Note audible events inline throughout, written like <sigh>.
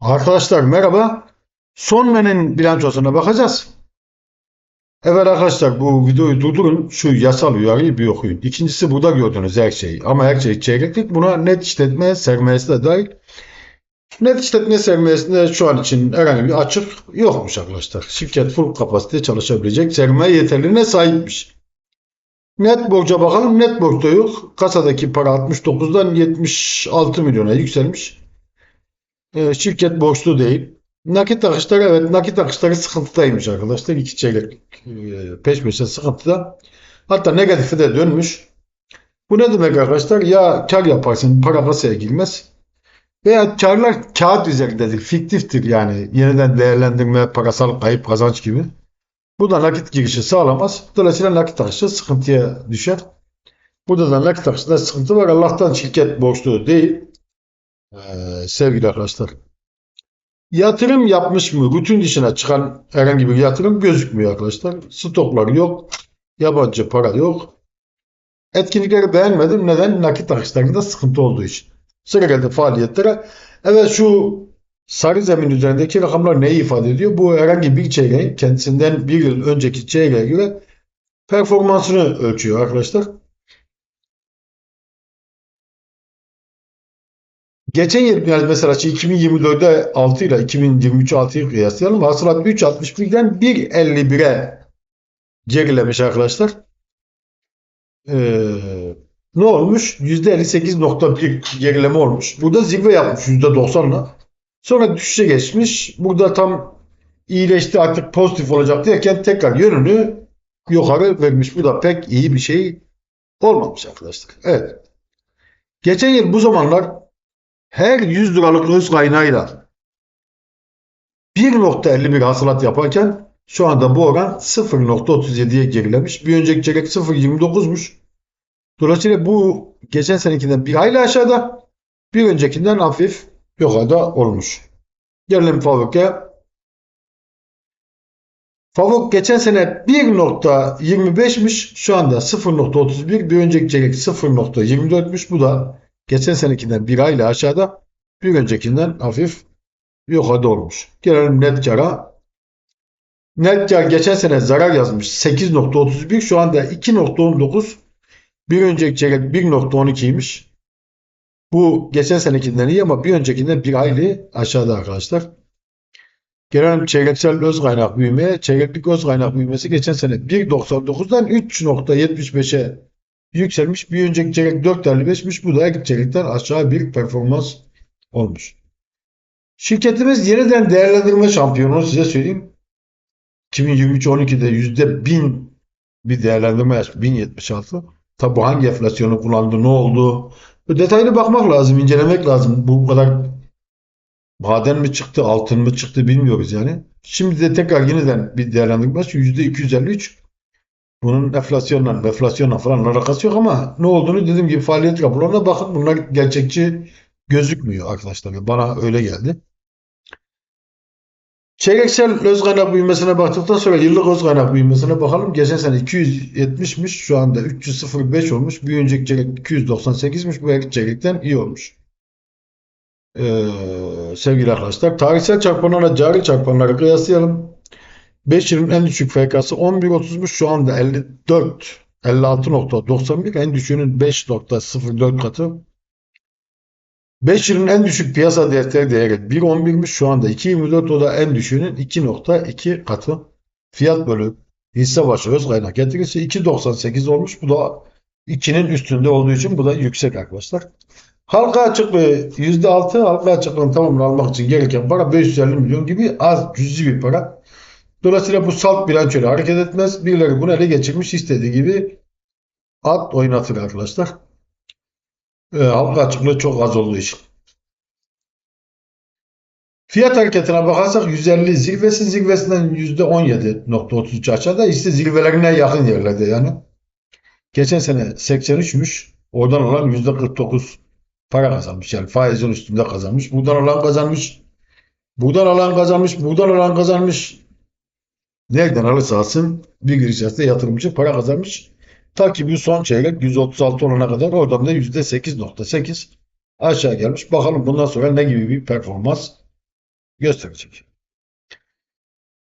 Arkadaşlar merhaba. Sonmen'in bilançosuna bakacağız. Evet arkadaşlar bu videoyu durdurun. Şu yasal uyarıyı bir okuyun. İkincisi burada gördüğünüz her şey. Ama her şey çeyreklik. Buna net işletme sermayesi de dahil. Net işletme sermayesinde şu an için herhangi bir açık yokmuş arkadaşlar. Şirket full kapasite çalışabilecek sermaye yeterliğine sahipmiş. Net borca bakalım. Net borçta yok. Kasadaki para 69'dan 76 milyona yükselmiş. Ee, şirket borçlu değil. Nakit akışları evet nakit akışları sıkıntıdaymış arkadaşlar. İki çeyrek e, peş peşe sıkıntıda. Hatta negatife de dönmüş. Bu ne demek arkadaşlar? Ya kar yaparsın para kasaya girmez. Veya karlar kağıt üzerindedir. Fiktiftir yani. Yeniden değerlendirme, parasal kayıp, kazanç gibi. Bu da nakit girişi sağlamaz. Dolayısıyla nakit akışı sıkıntıya düşer. Burada da nakit akışında sıkıntı var. Allah'tan şirket borçlu değil. Ee, sevgili arkadaşlar. Yatırım yapmış mı? Rutin dışına çıkan herhangi bir yatırım gözükmüyor arkadaşlar. Stoklar yok. Yabancı para yok. Etkinlikleri beğenmedim. Neden? Nakit akışlarında sıkıntı olduğu için. Sıra geldi faaliyetlere. Evet şu sarı zemin üzerindeki rakamlar neyi ifade ediyor? Bu herhangi bir çeyreğin kendisinden bir yıl önceki çeyreğe göre performansını ölçüyor arkadaşlar. Geçen yıl yani mesela şey 2024'de 6 ile 2023 6'yı kıyaslayalım. Hasılat 3.61'den 1.51'e gerilemiş arkadaşlar. Ee, ne olmuş? %58.1 gerileme olmuş. Burada zirve yapmış %90'la. Sonra düşüşe geçmiş. Burada tam iyileşti artık pozitif olacak derken tekrar yönünü yukarı vermiş. Bu da pek iyi bir şey olmamış arkadaşlar. Evet. Geçen yıl bu zamanlar her 100 liralık öz kaynağıyla 1.51 hasılat yaparken şu anda bu oran 0.37'ye gerilemiş. Bir önceki çeyrek 0.29'muş. Dolayısıyla bu geçen senekinden bir hayli aşağıda bir öncekinden hafif yukarıda olmuş. Gelelim Favuk'e. Favuk geçen sene 1.25'miş. Şu anda 0.31. Bir önceki çeyrek 0.24'müş. Bu da geçen senekinden bir ayla aşağıda. Bir öncekinden hafif yukarıda olmuş. Gelelim net kara. Net kar geçen sene zarar yazmış. 8.31. Şu anda 2.19. Bir önceki çeyrek 1.12'ymiş. Bu geçen senekinden iyi ama bir öncekinden bir hayli aşağıda arkadaşlar. Gelelim çeyreksel öz kaynak büyümeye. Çeyreklik öz kaynak büyümesi geçen sene 1.99'dan 3.75'e yükselmiş. Bir önceki çeyrek 4.55'miş. Bu da ilk çeyrekten aşağı bir performans olmuş. Şirketimiz yeniden değerlendirme şampiyonu size söyleyeyim. 2023-12'de %1000 bir değerlendirme yapmış. 1076. Tabi bu hangi enflasyonu kullandı, ne oldu? Detaylı bakmak lazım, incelemek lazım. Bu kadar maden mi çıktı, altın mı çıktı bilmiyoruz yani. Şimdi de tekrar yeniden bir değerlendirme var. %253. Bunun enflasyonla, enflasyonla falan alakası yok ama ne olduğunu dediğim gibi faaliyet raporlarına bakın. Bunlar gerçekçi gözükmüyor arkadaşlar. Bana öyle geldi. Çeyreksel öz kaynak büyümesine baktıktan sonra yıllık öz kaynak büyümesine bakalım. Geçen sene 270'miş. Şu anda 305 olmuş. Bir önceki çeyrek 298'miş. Bu her çeyrekten iyi olmuş. Ee, sevgili arkadaşlar. Tarihsel çarpanlarla cari çarpanları kıyaslayalım. 5 yılın en düşük FK'sı 11.30'muş. Şu anda 54 56.91 en düşüğünün 5.04 katı. 5 yılın en düşük piyasa defter değeri 1.11'miş. Şu anda 2.24 o da en düşüğünün 2.2 katı. Fiyat bölü hisse başı öz kaynak getirisi 2.98 olmuş. Bu da 2'nin üstünde olduğu için bu da yüksek arkadaşlar. Halka açıklığı %6 halka açıklığını tamamını almak için gereken para 550 milyon gibi az cüzi bir para. Dolayısıyla bu salt bilançoyla hareket etmez. Birileri bunu ele geçirmiş istediği gibi at oynatır arkadaşlar. E, halka açıklığı çok az olduğu için. Fiyat hareketine bakarsak 150 zirvesi zirvesinden %17.33 aşağıda işte zirvelerine yakın yerlerde yani. Geçen sene 83'müş. Oradan olan %49 para kazanmış. Yani faizin üstünde kazanmış. Buradan alan kazanmış. Buradan alan kazanmış. Buradan alan kazanmış. Nereden alırsa alsın bir gün içerisinde yatırımcı para kazanmış. Ta ki bu son çeyrek 136 olana kadar oradan da %8.8 aşağı gelmiş. Bakalım bundan sonra ne gibi bir performans gösterecek.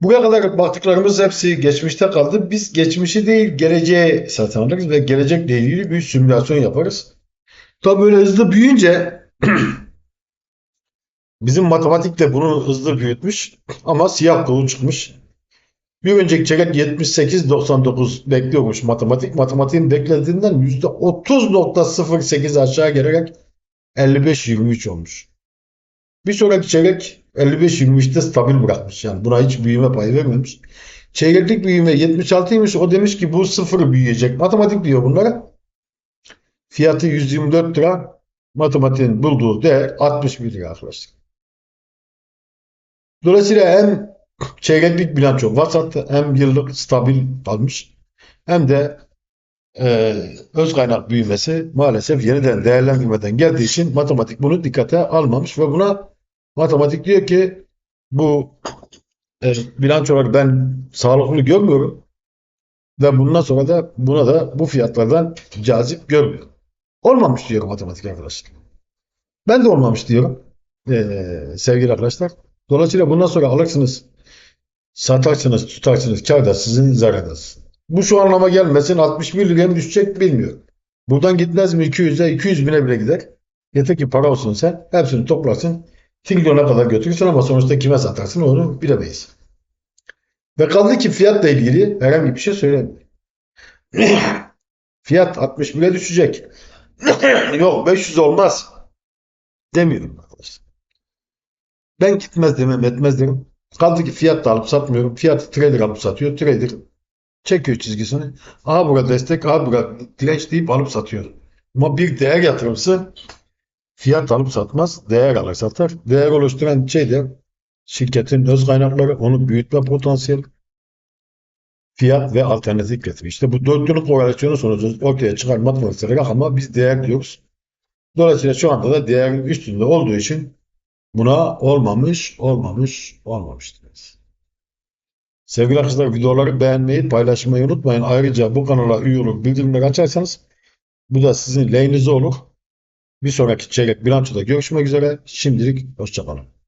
Buraya kadar baktıklarımız hepsi geçmişte kaldı. Biz geçmişi değil geleceğe satın alırız ve gelecekle ilgili bir simülasyon yaparız. Tabii böyle hızlı büyüyünce <clears throat> bizim matematik de bunu hızlı büyütmüş ama siyah kolu çıkmış. Bir önceki çeyrek 78-99 bekliyormuş matematik. Matematiğin beklediğinden %30.08 aşağı gelerek 55-23 olmuş. Bir sonraki çeyrek 55-23'te stabil bırakmış. Yani buna hiç büyüme payı vermemiş. Çeyreklik büyüme 76'ymış. O demiş ki bu sıfır büyüyecek. Matematik diyor bunlara. Fiyatı 124 lira. Matematiğin bulduğu değer 61 lira arkadaşlar. Dolayısıyla hem çeyreklik bilanço vasat hem yıllık stabil kalmış hem de e, öz kaynak büyümesi maalesef yeniden değerlendirmeden geldiği için matematik bunu dikkate almamış ve buna matematik diyor ki bu e, bilançoları ben sağlıklı görmüyorum ve bundan sonra da buna da bu fiyatlardan cazip görmüyorum. Olmamış diyor matematik arkadaşlar. Ben de olmamış diyorum e, sevgili arkadaşlar. Dolayısıyla bundan sonra alırsınız, satarsınız, tutarsınız, kar da sizin zararınız. Bu şu anlama gelmesin 61 liraya mı düşecek bilmiyorum. Buradan gitmez mi 200'e 200 bine bile gider. Yeter ki para olsun sen hepsini toplarsın. Trilyona kadar götürürsün ama sonuçta kime satarsın onu bilemeyiz. Ve kaldı ki fiyatla ilgili herhangi bir şey söylemiyor. <clears throat> Fiyat 61'e düşecek. <clears throat> Yok 500 olmaz. Demiyorum. Ben gitmez demem etmez derim. Kaldı ki fiyat da alıp satmıyorum. Fiyatı trader alıp satıyor. Trader çekiyor çizgisini. Aha burada destek, aha burada direnç deyip alıp satıyor. Ama bir değer yatırımcısı fiyat alıp satmaz, değer alır satar. Değer oluşturan şey de şirketin öz kaynakları, onu büyütme potansiyeli, fiyat ve alternatif getiri. İşte bu dörtlünün korelasyonu sonucu ortaya çıkan matematiksel rakama biz değer diyoruz. Dolayısıyla şu anda da değerin üstünde olduğu için buna olmamış, olmamış, olmamış deriz. Sevgili arkadaşlar videoları beğenmeyi, paylaşmayı unutmayın. Ayrıca bu kanala üye olup bildirimleri açarsanız bu da sizin lehinize olur. Bir sonraki çeyrek bilançoda görüşmek üzere. Şimdilik hoşçakalın.